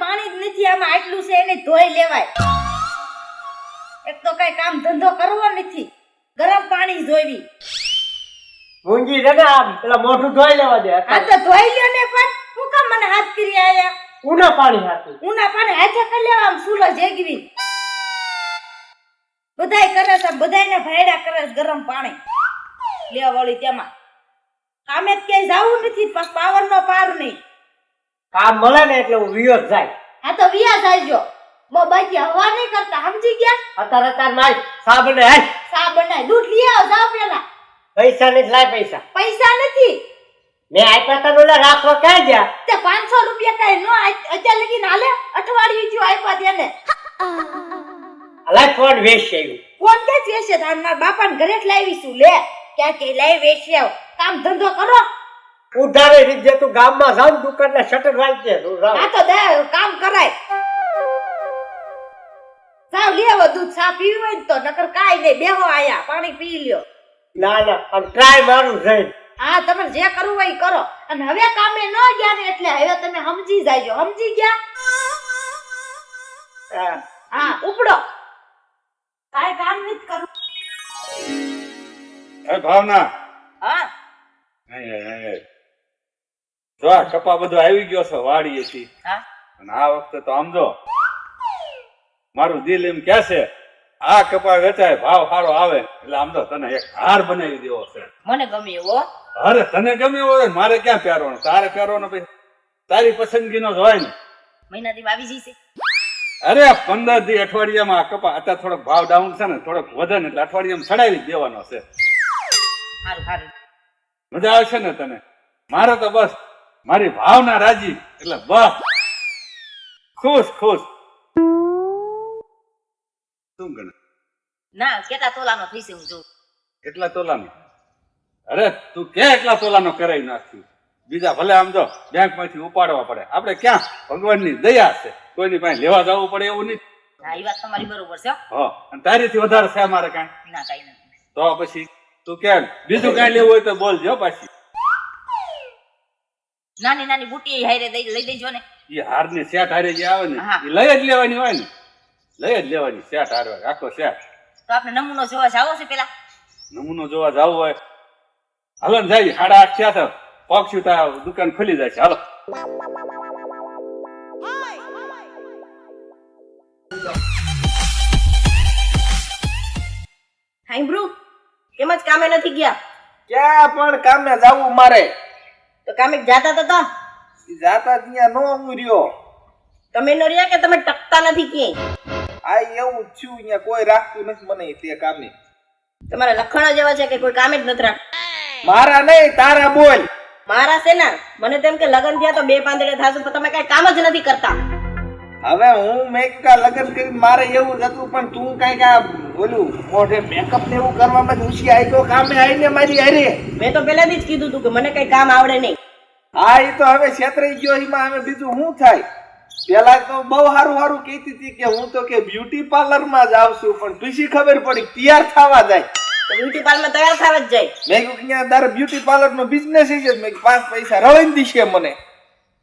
પાણી નથી આમાં આટલું છે એને ધોઈ લેવાય એક તો કઈ કામ ધંધો કરવો નથી ગરમ પાણી જોઈવી. મૂંગી છે ને આમ પેલા મોઢું ધોઈ લેવા દે. આ તો ધોઈ લ્યો ને પણ. હું કામ મને હાથ કરી આયા? ઉના પાણી હાથું. ઉના પાણી હાથે કરી લેવા આમ સુલો જેગવી. બધાય કરે છે બધાયને ભાયડા કરે છે ગરમ પાણી. લે વળી તેમાં. કામે જ ક્યાંય જાવું નથી પાવર નો પાર નહીં. કામ મળે ને એટલે હું વિયો જાય. હા તો વિયા જાયજો બો બાકી હવા નહીં કરતા સમજી ગયા? અત્યારે તાર માય સાબણ હાય સાબણ દૂધ લઈ આવ જાવ પેલા. પૈસા નથી લાય પૈસા. પૈસા નથી. મેં આપ્યા તને ઓલા રાખવા ક્યાં ગયા? તે પાંચસો રૂપિયા કાઈ નો અત્યારે લગીને હાલે? અઠવાડિયું થયું આપ્યા તેને લાય ફોન વેચ આવ્યું. કોણ કે વેચે? તાર મારા બાપાને ઘરે જ લાવીશું લે. ક્યાં કે લાવી વેચી આવ. કામ ધંધો કરો. ઉધારે રીત તું ગામમાં જાવ ને દુકાનના શટર વાંચજે આ તો દે કામ કરાય. સાવ લે આવો દૂધ સા પીવી હોય તો નકર કાઈ નહીં. બેહો આયા પાણી પી લ્યો. ના ના આમ ટ્રાય મારું થઈ હા તમે જે કરવું હોય એ કરો. અને હવે કામે ન ગયા ને એટલે હવે તમે સમજી જાયજો. સમજી ગયા? હા. ઉપડો. કાઈ કામ નથી કરવું એ ભાવના. હા. જો આ કપા બધો આવી ગયો છે વાડીએથી. હા. અને આ વખતે તો આમ જો. મારું દિલ એમ કહે છે આ કપા વેચાય ભાવ સારો આવે એટલે આમ તો તને એક હાર બનાવી દેવો છે. મને ગમે એવો. અરે તને ગમે હોય મારે ક્યાં પહેરવાનો તારે પહેરવાનો પછી તારી પસંદગીનો જ હોય ને. મહિના દી આવી જઈશે. અરે પંદર દી અઠવાડિયામાં આ કપા અત્યારે થોડોક ભાવ ડાઉન છે ને થોડોક વધે ને એટલે અઠવાડિયામાં ચડાવી દેવાનો છે. સારું સારું મજા આવશે ને તને? મારે તો બસ મારી ભાવના રાજી એટલે બસ. ખુશ ખુશ. શું ગણે? ના કેટલા તોલાનો થઈશે હું જોઉં. કેટલા તોલાનો? અરે તું કે એટલા તોલાનો કરાવી નાખ્યું? બીજા ભલે આમ જો બેંકમાંથી ઉપાડવા પડે. આપણે ક્યાં? ભગવાનની દયા છે. કોઈની પાસે લેવા જવું પડે એવું નહીં હા એ વાત તમારી બરોબર છે હો. અને તારીથી વધારે છે અમારે કાંઈ? ના કઈ નથી. તો પછી તું કેમ બીજું કાંઈ લેવું હોય તો બોલજો પાછી. નાની નાની બુટી હારે લઈ દેજો ને. એ હારની સેટ હારે જે આવે ને. એ લઈ જ લેવાની હોય ને. લઈ જ લેવાની સેટ હારે રાખો આખો સેટ તો આપણે નમૂનો જોવા જાવો છે પેલા? નમૂનો જોવા જવું હોય. હાલો ને જાય સાડા આઠ થયા તો પક્ષી તો દુકાન ખુલી જાય છે. હાલો. સાંભળું કેમ જ કામે નથી ગયા? ક્યાં પણ કામે જાવું મારે. તો કામે જાતા તો તા? જાતા ત્યાં નો હું રહ્યો. તમે નો રહ્યા કે તમે ટકતા નથી ક્યાંય? આ એવું જ છું અહીંયા કોઈ રાખતું નથી મને તે કામે તમારા લખણો જેવા છે કે કોઈ કામે જ નથી રાખતું? મારા નહીં તારા બોલ. મારા છે ને મને તેમ કે લગન થયા તો બે પાંદડે થાશું પણ તમે કઈ કામ જ નથી કરતા. હવે હું મેં કીધું કે આ લગ્ન કરીને મારે એવું જ હતું પણ તું કઈ આ બોલું મોઢે મેકઅપ ને એવું કરવામાં જ ઉછી આવી તો કામે આવીને મારી અરે મેં તો પહેલાથી જ કીધું તું કે મને કઈ કામ આવડે નહીં. હા એ તો હવે છેતરાઈ ગયો એમાં હવે બીજું શું થાય? પેલા તો બહુ સારું સારું કહેતી હતી કે હું તો કે બ્યુટી પાર્લરમાં જ આવશું પણ પછી ખબર પડી તૈયાર થવા જાય. બ્યુટી પાર્લર તૈયાર થવા જ જાય. મેં કીધું કે અહીંયા તારે બ્યુટી પાર્લર નો બિઝનેસ છે મેં પાંચ પૈસા રવાઈ દીશે મને.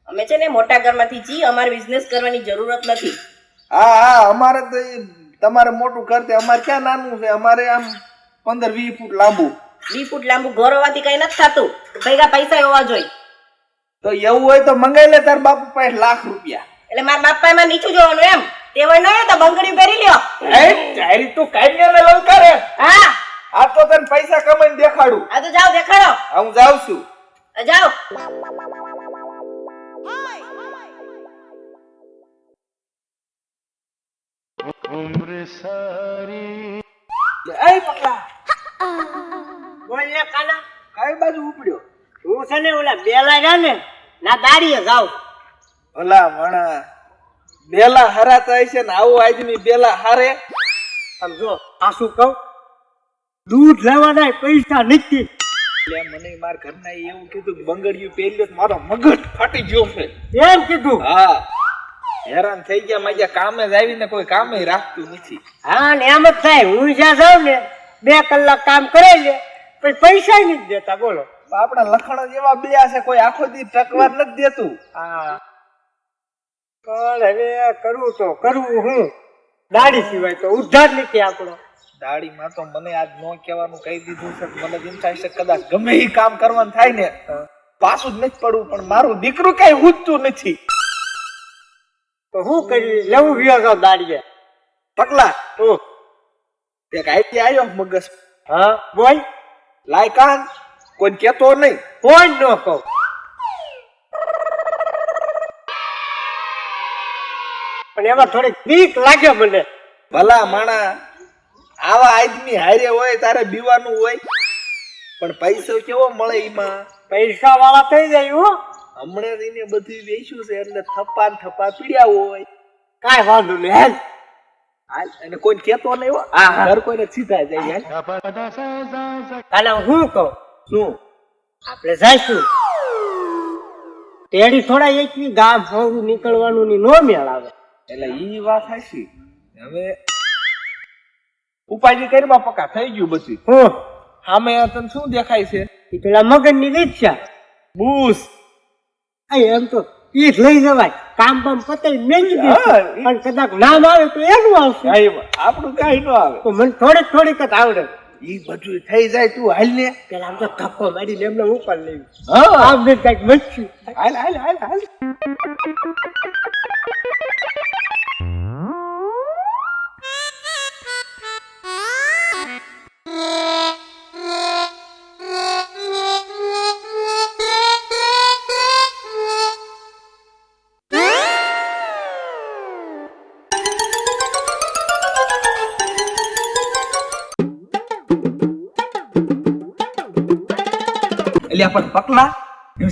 અમે છે ને મોટા ઘરમાંથી જી અમારે બિઝનેસ કરવાની જરૂરત નથી. હા હા અમારે તો તમારે મોટું ઘર અમારે ક્યાં નાનું છે? અમારે આમ પંદર વીસ ફૂટ લાંબુ. વી ફૂટ લાંબુ ઘર હોવાથી કઈ નથી થતું. ભેગા પૈસા હોવા જોઈએ. તો એવું હોય તો મંગાઈ લે તાર બાપુ પાસે લાખ રૂપિયા. એટલે મારા બાપા એમાં નીચું જોવાનું એમ. તે નહીં ન તો બંગડી પહેરી લ્યો. એ તારી તું ને લલકારે હા. આ તો તને પૈસા કમાઈને દેખાડું. આ તો જાવ દેખાડો. હું જાઉં છું. આ જાઓ. એ પકડા. બોલ ને કાના. કઈ બાજુ ઉપડ્યો? હું છે ને ઓલા બેલા ને ના દાડીએ જાઉં. ભલા મણા બેલા હારા થાય છે ને આવું આજની બેલા હારે. આમ જો આ શું કહું? દૂધ લેવાના પૈસા નથી. એટલે મને મારા ઘરના એવું કીધું કે બંગડિયું પહેર્યું મારો મગજ ફાટી ગયો છે. એમ કીધું? હા. હેરાન થઈ ગયા માજા કામે જ આવીને કોઈ કામે રાખતું નથી. હા ને એમ જ થાય હું જ્યાં જાઉં ને બે કલાક કામ કરે લે પછી પૈસા નથી દેતા બોલો. આપણા લખણ જ એવા બે છે કોઈ આખો દી ટકવાર નથી દેતું. હા. પણ હવે કરવું તો કરવું હું. દાડી સિવાય તો ઉદ્ધાર નથી આપણો. દાડીમાં તો મને આજ ન કહેવાનું કહી દીધું છે મને એમ થાય છે કદાચ ગમે એ કામ કરવાનું થાય ને પાછું જ નથી પડવું પણ મારું દીકરું કઈ ઉઠતું નથી. તો હું કરી લેવું તો દાડીએ પગલા? હું એક આઈટી આવ્યો મગજ. હા બોલ. લાયકાન? કોઈ કેતો નહીં. કોઈ ન કહું. પણ એમાં થોડીક બીક લાગે મને. ભલા માણા આવા આદમી હારે હોય તારે બીવાનું હોય. પણ પૈસો કેવો મળે એમાં? પૈસા વાળા થઈ જાય હો. હમણાં એને બધું વેચ્યું છે એટલે થપ્પા ને થપ્પા પીડ્યા હોય. કાંઈ વાંધો નહીં હેલ. હાલ, અને કોઈ કેતો નહીં હો. હા. ઘર કોઈને સીધા જાય હેલ. કાલે હું કહું? શું? આપણે જઈશું. તેડી થોડા એકની ગામ ફરું નીકળવાનું ની નો મેળ આવે. એટલે ઈ વાત હાચી હવે ઉપાય કરીમાં પક્કા થઈ ગયું બધું. હું સામે તને શું દેખાય છે? ઈ પેલા મગનની રીક્ષા બૂસ. આ એમ તો ઈ લઈ જવાય. કામ બામ પતાવી મેલી દે પણ કદાચ નામ આવે તો એનું આવશે. આપણું કઈ ન આવે. તો મને થોડીક થોડીક જ આવડે. ઈ બધું થઈ જાય તું હાલ ને. પેલા આમ તો ધક્કો મારી એમને ઉપર લેવી હા. આમ ને કંઈક મચ્યું હાલ હાલ હાલ હાલ. એટલે પણ પકલા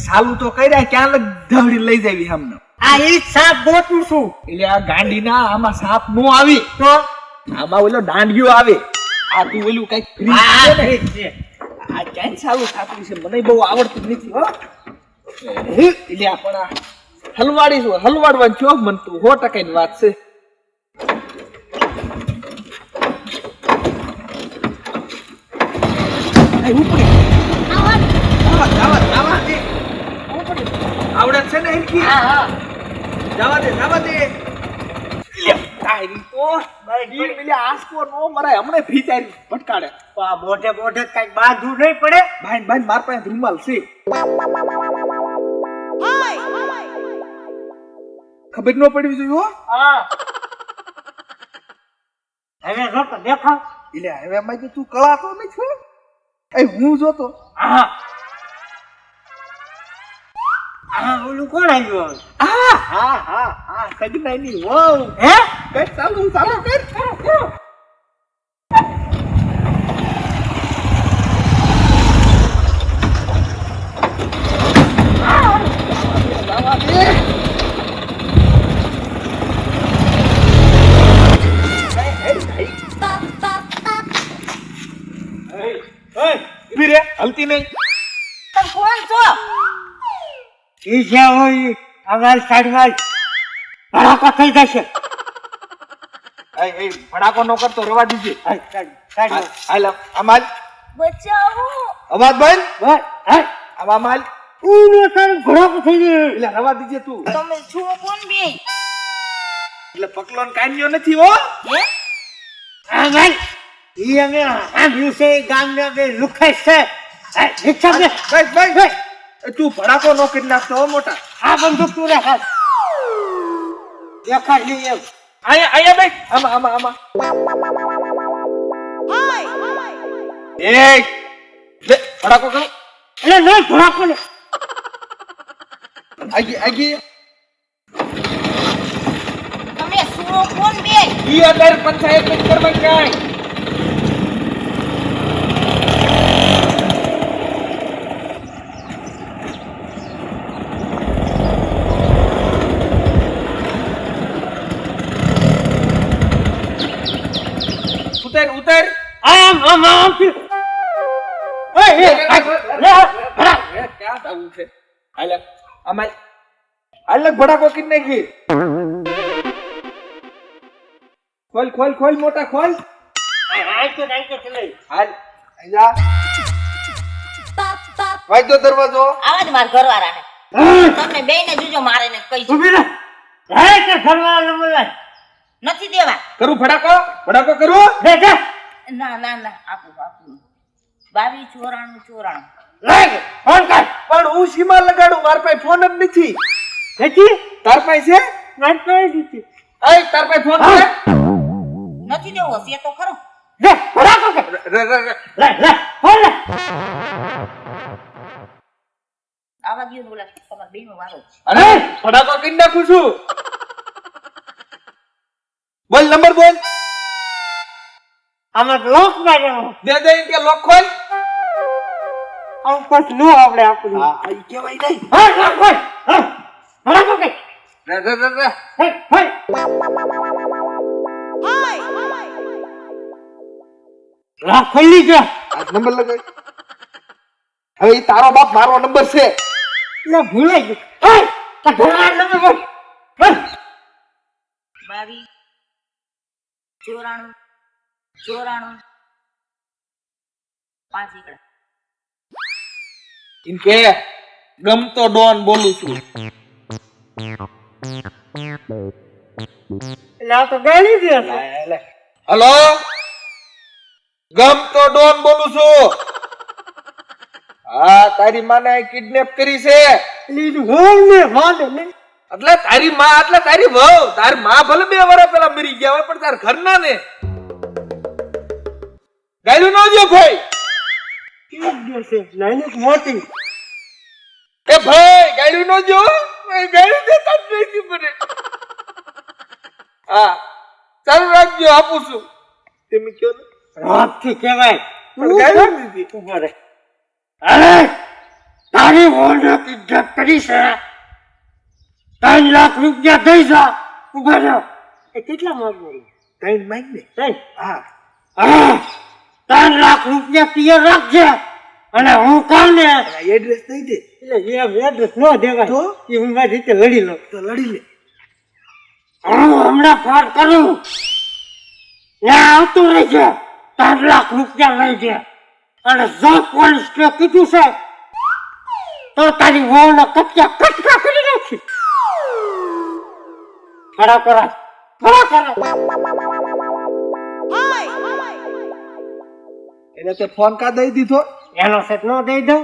સાલું તો કર્યા ક્યાં લગ ધવડી લઈ જાવી હમને આ એ સાપ ગોતું છું. એટલે આ ગાંડીના આમાં સાપ નો આવી. તો? આમાં ઓલો દાંડિયો આવે. આ તું ઓલું કંઈક આ રીત છે. આ ક્યાં ચાલુ થતું છે? મને બહુ આવડતું નથી હો. એટલે પણ આ હલવાડી છું હલવાડવાનું છો મન તું સો ટકાની વાત છે. ઉપડી આવા આવા આવા દે આવડે છે ને હિરકી હા હા જવા દે જવા દે તારી તો ઈ પેલી આસકો નો મરાય હમણે ભીચારી ભટકાડે તો આ મોઢે મોઢે કંઈક બાંધવું નહીં પડે ભાઈ ભાઈ માર પાસે રૂમાલ છે ખબર ન પડવી જોઈએ હો. હા. હવે જો તો દેખાવ એટલે હવે તું કળા તો કળાતો નથી એ હું જોતો. હા. હા ઓલું કોણ આવ્યું હા. હા હા હા સગનાઈની વહુ. હે? કઈ ચાલુ ચાલુ કર ઈ હોય અમારી સાઈડમાં ભડાકો થઈ જશે. ભડાકો નો કરતો રવા દીજે. હાલ, અમાલ બચાવો. અવાજ બંધ. આમ આમ હાલ ઊનો તારો ભડાકો થઈ ગયો. એટલે રવા દીજે તું. તમે છો કોણ બે એટલે પકલો ને કાન્યો નથી હો. હે? ભાઈ ઈ અમે આ છે ઈ ગામના બે લુખાઈ છે. ભાઈ રિક્ષા બે. બસ એ તું ભડાકો નો કરી નાખતો મોટા. આ બંદૂક તું રાખ હાલ. દેખાડ નહીં એમ. આયા આયા ભાઈ આમાં આમાં આમાં. એ લે ભડાકો કરો. એટલે નહીં ભડાકો ને આગી આગી તમે છો કોણ બે? ઈ પંચાયત જ કરવા ઉતર ઉતર. આમ આમ આમ ક્યાં જવું છે? હાલે આમાં હાલે ભડાકો કરી નાખી. ખોલ ખોલ ખોલ મોટા ખોલ. આંચો આંચો ચલાવી. હાલ જા વાંચો દરવાજો. આવા જ મારા ઘરવાળાને. હા, તમને ને જુજો મારે ને કઈ ઊભી રહે. હે, તે ઘરવાળાને બોલાય. નથી દેવા. કરું ભડાકો? ભડાકો કરું દે, દે. ના ના ના. આપું આપું. બાવીસ ચોરાણું ચોરાણું. લાગ ફોન કર. પણ હું સીમા લગાડું માર પાસે ફોન જ નથી. નથી? તાર પાસે છે? વાત કરી દીધી. અય તાર પાસે ફોન છે? નથી દેવો છે તો ખરો. લે ભડાકો કર. રે, રે, રે. લાય, લાય, ફોન લે. આવા ગયો બોલા તમાર બેનો વારો અરે ફડાકો કરી નાખું છું. આમાં લોક માર્યો. দে দে કે લોક ખોલ આમ પછી નો આવડે આપણને. હા આ કેવાય નહીં હા, લોક ખોલ. હા, ભડાકો કર. રે રે રે રે હે, હે. લોક ખોલી ગયો. આ નંબર લગાવ હવે તારો બાપ મારો નંબર છે લે, ભૂલાઈ ગયું. હે, તારા ઘરવાળાનો નંબર બોલ. બોલ. બાવીસ ચોરાણું ચોરાણું. પાંચ એકડા. ઇન કે ગમતો ડોન બોલું છું. હલો? ગમતો ડોન બોલું છું. હા તારી માને કિડનેપ કરી છે. એટલે તારી માં એટલે તારી વહુ. તારી માં ભલે બે વર્ષ પેલા મરી ગયા હોય પણ તાર ઘરના ને. ગાયલું ન જો ભાઈ મોટી એ ભાઈ ગાયલું ન જો ગાયલું દેતા જ નથી મને હા ચાલુ રાખજો આપું છું તમે કયો ને રાતથી કહેવાય. પણ ગાયલું દીધી ઊભો રહે. અરે, તારી વહુને ઇજ્જત કરી છે. ત્રણ લાખ રૂપિયા દઈ જા. ઊભા રહો. એ કેટલા માંગુ? ત્રણ માંગ ને ત્રણ? હા હા, ત્રણ લાખ રૂપિયા પિયર રાખજે. અને હું કામ ને એડ્રેસ દઈ દે એટલે એ એડ્રેસ ન દેવાય તો? એ હું મારી રીતે લડી લઉં. તો લડી લે. હું હમણાં ફોન કરું. ત્યાં આવતું રહેજે. ત્રણ લાખ રૂપિયા લઈ જે અને જો પોલીસ કે કીધું છે તો તારી વહુના કચકા કચકા કરી નાખી. કરા કરા એને તે ફોન કા દઈ દીધો? એનો સેટ ન દઈ દઉં?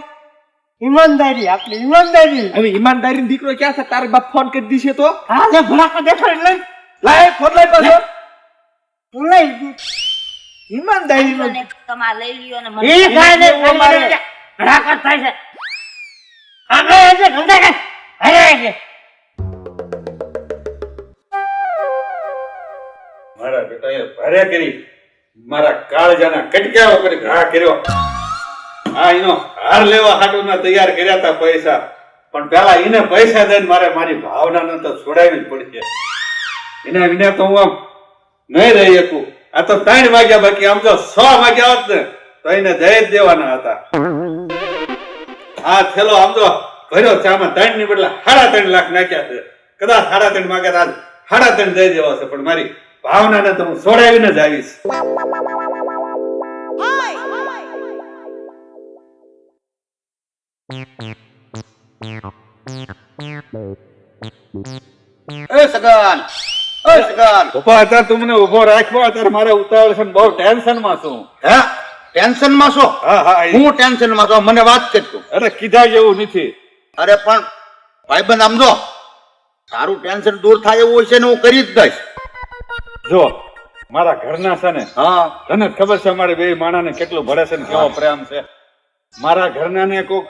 ઈમાનદારી આપણી ઈમાનદારી. હવે ઈમાનદારી દીકરો ક્યાં છે? તારે બાપ ફોન કરી દીશે તો? હા લે ભડાકા દેખાડ લઈ. લાય ફોન લઈ પાછો. ભૂલાઈ લઈ ઈમાનદારી નો તમારે લઈ લ્યો અને મને. એ થાય છે. આજે ધંધા કર અરે મારા બેટાએ ભારે કરી. મારા કાળજાના કટક્યા ઉપર ઘા કર્યો. આ એનો હાર લેવા હાટુના તૈયાર કર્યા હતા પૈસા. પણ પેલા એને પૈસા દઈને મારે મારી ભાવનાને તો છોડાવી જ પડશે. એના વિના તો હું આમ નહીં રહી શકું. આ તો ત્રણ વાગ્યા બાકી, આમ તો છ વાગ્યા હોત ને, તો એને દહેજ દેવાના હતા. આ થેલો આમ તો ભર્યો આમાં ત્રણની બદલે સાડા ત્રણ લાખ નાખ્યા છે. કદાચ સાડા ત્રણ માગ્યા સાડા ત્રણ જઈ દેવા છે, પણ મારી ભાવનાને તો હું છોડાવીને જ આવીશ. એ સગન એ સગન. ઊભો અત્યારે તમને મને ઊભો રાખવો અત્યારે મારે ઉતાવળ છે ને બહુ ટેન્શનમાં છું. હે? ટેન્શનમાં છો? હા હા હું ટેન્શનમાં છું? મને વાત કરતું અરે કીધા જેવું નથી. અરે પણ ભાઈબંધ આમ જો તારું ટેન્શન દૂર થાય એવું હશે ને હું કરી જ દઈશ. જો મારા ઘરના છે ને હા. તને ખબર છે અમારે બે માણાને કેટલું ભરે છે ને કેવો પ્રેમ છે. મારા ઘરના ને કોક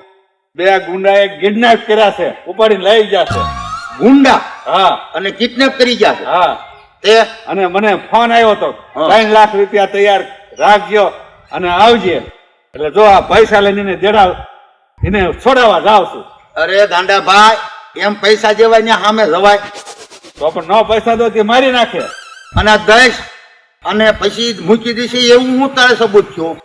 બે ગુંડા એ કિડનેપ કર્યા છે ઉપાડીને લઈ જશે. છે ગુંડા? હા. અને કિડનેપ કરી ગયા છે હા. તે? અને મને ફોન આવ્યો હતો. ત્રણ લાખ રૂપિયા તૈયાર રાખજો અને આવજે. એટલે જો આ પૈસા લઈને એને દેડાવ એને છોડાવવા જાવ છું. અરે ગાંડા ભાઈ એમ પૈસા જેવાય ને સામે જવાય. તો પણ ન પૈસા દો તે મારી નાખે. અને દઈશ અને પછી મૂકી દેશે એવું હું તારે સબૂત છું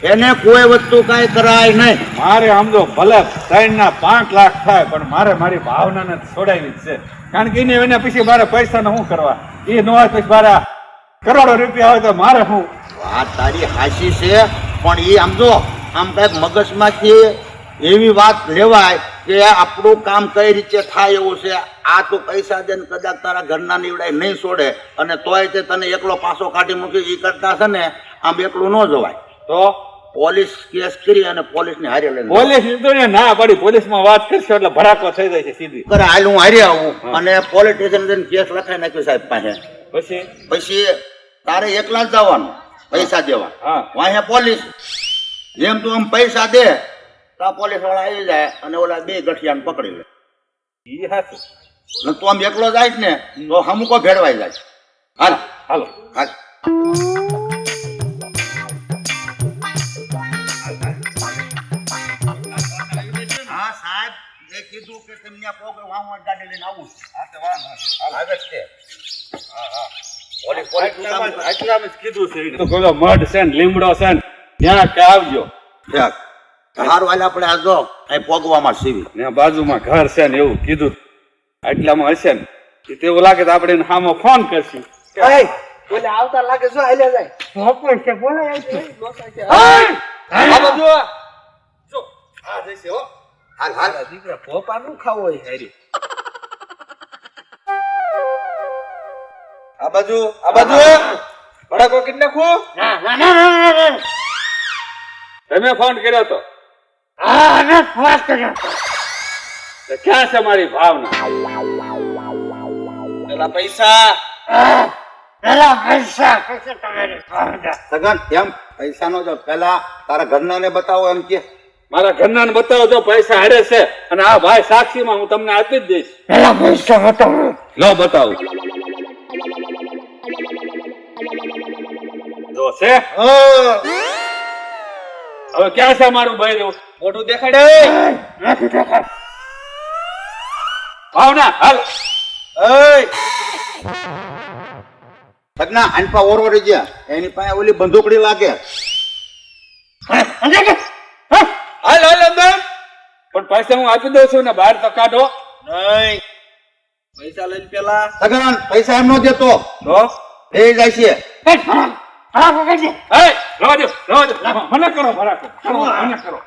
એને કોઈ વસ્તુ કાંઈ કરાય નહીં. મારે સમજો ભલે ત્રણ ના પાંચ લાખ થાય પણ મારે મારી ભાવનાને છોડાવી જ છે. કારણ કે એને એને પછી મારે પૈસા શું કરવા? એ નો પછી મારા કરોડો રૂપિયા હોય તો મારે શું વાત તારી હાસી છે પણ એ આમ જો આમ કંઈક મગજમાંથી એવી વાત લેવાય કે આપણું કામ કઈ રીતે થાય એવું છે? આ તો પૈસા દે ને કદાચ તારા ઘરના નીવડાય નહીં છોડે. અને તોય તે તને એકલો પાછો કાઢી મૂકી એ કરતા છે ને આમ એકલું ન જવાય. તો પોલીસ કેસ કરી અને પોલીસ ને હારે લઈને પોલીસ ને ના પડી પોલીસમાં વાત કરશો એટલે ભરાકો થઈ જાય છે સીધી. કરે હાલ હું હારી આવું. અને પોલીસ સ્ટેશન જઈને કેસ લખાઈ નાખ્યો સાહેબ પાસે. પછી? પછી તારે એકલા જ જવાનું પૈસા દેવા. હા. વાહે પોલીસ. જેમ તું આમ પૈસા દે તો આ પોલીસવાળા આવી જાય અને ઓલા બે ગઠિયાને પકડી લે. ઈ હાચું. તું આમ એકલો જાય ને તો હમુકો ભેળવાઈ જાય. હાલ. હાલો. હાલ. હા સાહેબ એ કીધું કે તમને આ પોગે વાહવા ગાડી લઈને આવું છે. આવે છે હા હા. પોલીસ પોલીસનું કામ કરે. આટલામાં જ કીધું છે તો મઢ છે ને લીમડો છે ને ત્યાં કે આવજો. ઠીક. હારું હાલ આપણે આ જો અહીં પોગવામાં સીવી. ને બાજુમાં ઘર છે ને એવું કીધું. એટલામાં હશે ને તેવું લાગે તો આપણે એને સામો ફોન કરશું. એય, આવતા લાગે શું હાલ્યા જાય. ભોપો છે બોલે આ બાજુ આ. હા! જઈશે હો. હાલ હાલ. આ દીકરા ભોપાનું ખાવું હોય હારી. આ બાજુ આ બાજુ ભડાકો કરી નાખું ના ના ના ના ના, ના. તમે ફોન કર્યો તો? હા અમે તો ક્યાં છે મારી ભાવના? પેલા પૈસા. હા, પેલા પૈસા કશે તમારી ભાવના. સગન એમ પૈસાનો જો પેલા તારા ઘરનાને બતાવો એમ કે. મારા ઘરના ને બતાવો જો પૈસા હારે છે અને આ ભાઈ સાક્ષી માં હું તમને આપી જ દઈશ. પેલા પૈસા બતાવો. લો બતાવો. જો છે? હવે ક્યાં છે મારું બૈરું મોઢું દેખાડે? ભાવના હાલ. સગના આનપા ઓર રહી ગયા. એની પાસે ઓલી બંદૂકડી લાગે. હાલ હાલ અંદર. પણ પૈસા હું આપી દઉં છું ને બહાર તો કાઢો. નહીં. પૈસા લઈને પેલા. સગન પૈસા એમ નો દેતો. તો? એ જાય છે. કરો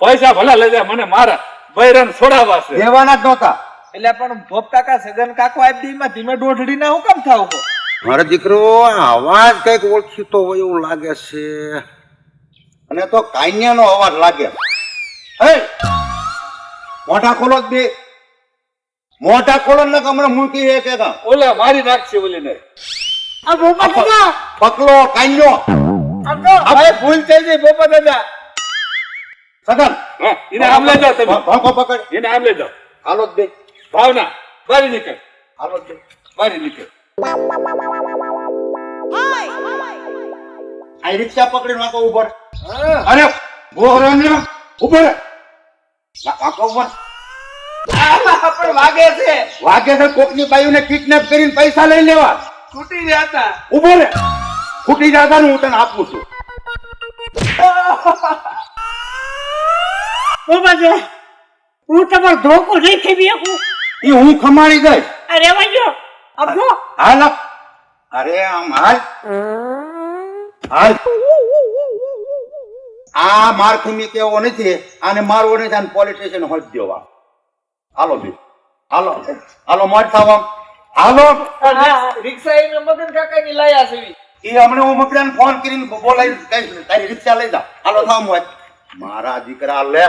પૈસા ભલા લઈ જાય મને મારા બૈરાને છોડાવવા છે જ નહોતા એટલે પણ ભોપ કાકા સગન કાકો આપી દઈ માં ધીમે દોઢડી ના હું કામ થાવ છો મારો દીકરો અવાજ કંઈક ઓળખીતો હોય એવું લાગે છે અને તો કાન્યાનો અવાજ લાગે હે મોઢા ખોલો જ બે. મોઢા ખોલો ને હમણાં મૂકી એક કે ઓલા મારી નાખશે ઓલી ને આ બોપા દાદા પકલો કાંજો હવે ભૂલ થઈ ગઈ બોપા દાદા. સગન હા એને આમ લઈ જાઓ તમે. ભાગો પકડ એને આમ લઈ જાઓ. હાલો જ બે. ભાવના બારી નીકળ. હાલો જ બે. બારી નીકળ. આ રિક્ષા પકડી નાખો ઉપર અરે બોરો ને. ઉપર. નાખો પણ વાગે છે. વાગે છે કોકની બાયુને કિડનેપ કરીને પૈસા લઈ લેવા. છૂટી રહ્યા ઊભો રે. ખૂટી જતા હું તને આપું છું. ભોપા હું તમારો ધોકો નહીં ખેવી શકું? એ હું ખમાડી દઈશ. અરે ગયો. આમ હાલ અરે આમ હાલ. હાલ. આ માર ખમી કેવો નથી આને મારવો નથી આને પોલિટિશિયન હોજ દેવા. હાલો બી હાલો. હાલો મોટ થાવ હાલો. રિક્ષા એને મગન કાકા ની લાયા છે. એ હમણાં હું મકડાને ફોન કરીને બોલાવી કહીશ તારી રિક્ષા લઈ જા. હાલો થાવ મોટ મારા દીકરા લે.